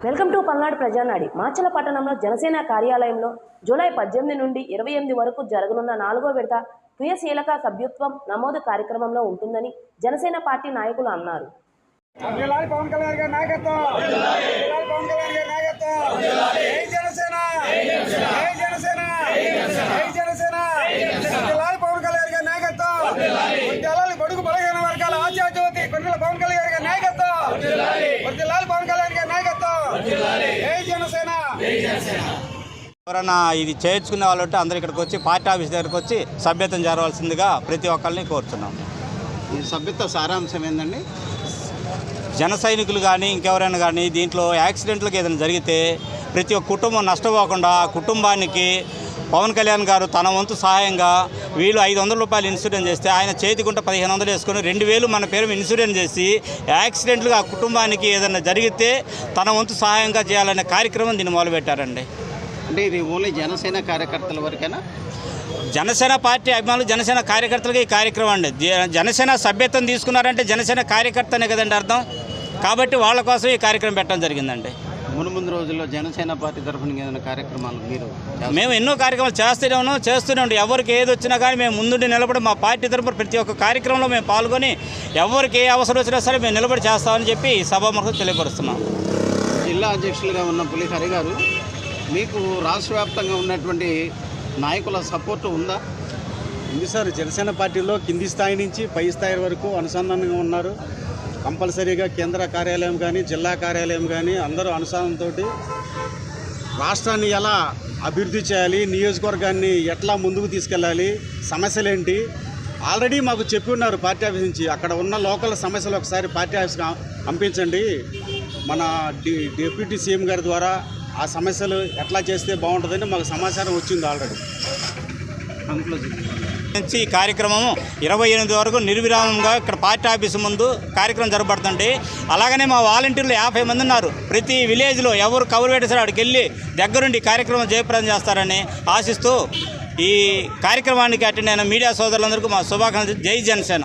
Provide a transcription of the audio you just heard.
Welcome to Palnadu Prajanadi. Macherla పట్టణంలో జనసేన కార్యాలయంలో July పద్దెనిమిది నుండి ఇరవై ఎనిమిది వరకు జరగనున్న నాలుగో విడత క్రియశీలక సభ్యత్వం నమోదు కార్యక్రమంలో ఉంటుందని జనసేన పార్టీ నాయకులు అన్నారు. పవన్ కళ్యాణ్ గారి నాయకత్వం పవన్ కళ్యాణ్ గారి నాయకత్వం జై జనసేన జై జనసేన జై జనసేన అభిలాల్ పవన్ కళ్యాణ్ గారి నాయకత్వం వర్ధిల్లాలి బడుగు బలహీన వర్గాల ఆశా జ్యోతి కొండల పవన్ కళ్యాణ్ గారి నాయకత్వం వర్ధిల్లాలి పవన్ కళ్యాణ్ గారి నాయకత్వం జై జనసేన ఎవరైనా ఇది చేర్చుకునే వాళ్ళు ఉంటే అందరు ఇక్కడికి వచ్చి పార్టీ ఆఫీస్ దగ్గరికి వచ్చి సభ్యత్వం చేరవలసిందిగా ప్రతి ఒక్కరిని కోరుతున్నాం. ఈ సభ్యత్వ సారాంశం ఏందండి? జన సైనికులు కానీ ఇంకెవరైనా కానీ దీంట్లో యాక్సిడెంట్లకు ఏదైనా జరిగితే ప్రతి ఒక్క కుటుంబం నష్టపోకుండా ఆ కుటుంబానికి పవన్ కళ్యాణ్ గారు తన వంతు సహాయంగా వీళ్ళు ఐదు వందల రూపాయలు ఇన్సూరెన్స్ చేస్తే ఆయన చేతికుంట పదిహేను వందలు వేసుకొని రెండు వేలు మన పేరు ఇన్సూరెన్స్ చేసి యాక్సిడెంట్లుగా ఆ కుటుంబానికి ఏదైనా జరిగితే తన వంతు సహాయంగా చేయాలనే కార్యక్రమం దీన్ని మొదలుపెట్టారండి. అంటే ఇది ఓన్లీ జనసేన కార్యకర్తల వరకేనా? జనసేన పార్టీ అభిమానులు జనసేన కార్యకర్తలకి ఈ కార్యక్రమం అండి. జనసేన సభ్యత్వం తీసుకున్నారంటే జనసేన కార్యకర్తనే కదండి అర్థం? కాబట్టి వాళ్ళ కోసం ఈ కార్యక్రమం పెట్టడం జరిగిందండి. మును ముందు రోజుల్లో జనసేన పార్టీ తరఫున ఏదైనా కార్యక్రమాలు మీరు? మేము ఎన్నో కార్యక్రమాలు చేస్తూనే ఉన్నాం చేస్తూనే ఉంటాం ఎవరికి ఏది వచ్చినా కానీ మేము ముందుండి నిలబడి మా పార్టీ తరపున ప్రతి ఒక్క కార్యక్రమంలో మేము పాల్గొని ఎవరికి ఏ అవసరం వచ్చినా సరే మేము నిలబడి చేస్తామని చెప్పి సభాముఖం తెలియపరుస్తున్నాం. జిల్లా అధ్యక్షులుగా ఉన్న పులిహరి గారు మీకు రాష్ట్ర వ్యాప్తంగా ఉన్నటువంటి నాయకుల సపోర్టు ఉందా? ఉంది సార్. జనసేన పార్టీలో కింది స్థాయి నుంచి పై స్థాయి వరకు అనుసంధానంగా ఉన్నారు. కంపల్సరీగా కేంద్ర కార్యాలయం కానీ జిల్లా కార్యాలయం కానీ అందరూ అనుసరణతో రాష్ట్రాన్ని ఎలా అభివృద్ధి చేయాలి నియోజకవర్గాన్ని ఎట్లా ముందుకు తీసుకెళ్ళాలి సమస్యలు ఏంటి ఆల్రెడీ మాకు చెప్పి ఉన్నారు పార్టీ ఆఫీస్ నుంచి. అక్కడ ఉన్న లోకల్ సమస్యలు ఒకసారి పార్టీ ఆఫీస్కి పంపించండి. మన డిప్యూటీ సీఎం గారి ద్వారా ఆ సమస్యలు ఎట్లా చేస్తే బాగుంటుందని మాకు సమాచారం వచ్చింది ఆల్రెడీ. కంక్లూజన్ నుంచి ఈ కార్యక్రమం ఇరవై ఎనిమిది వరకు నిర్విరామంగా ఇక్కడ పార్టీ ఆఫీసు ముందు కార్యక్రమం జరపడుతుంది అలాగనే మా వాలంటీర్లు యాభై మంది ఉన్నారు. ప్రతి విలేజ్లో ఎవరు కవర్ పెట్టేసారు అక్కడికి వెళ్ళి దగ్గరుండి కార్యక్రమం జయప్రదం చేస్తారని ఆశిస్తూ ఈ కార్యక్రమానికి అటెండ్ అయిన మీడియా సోదరులందరికీ మా శుభాకాంక్షలు. జై జనసేన.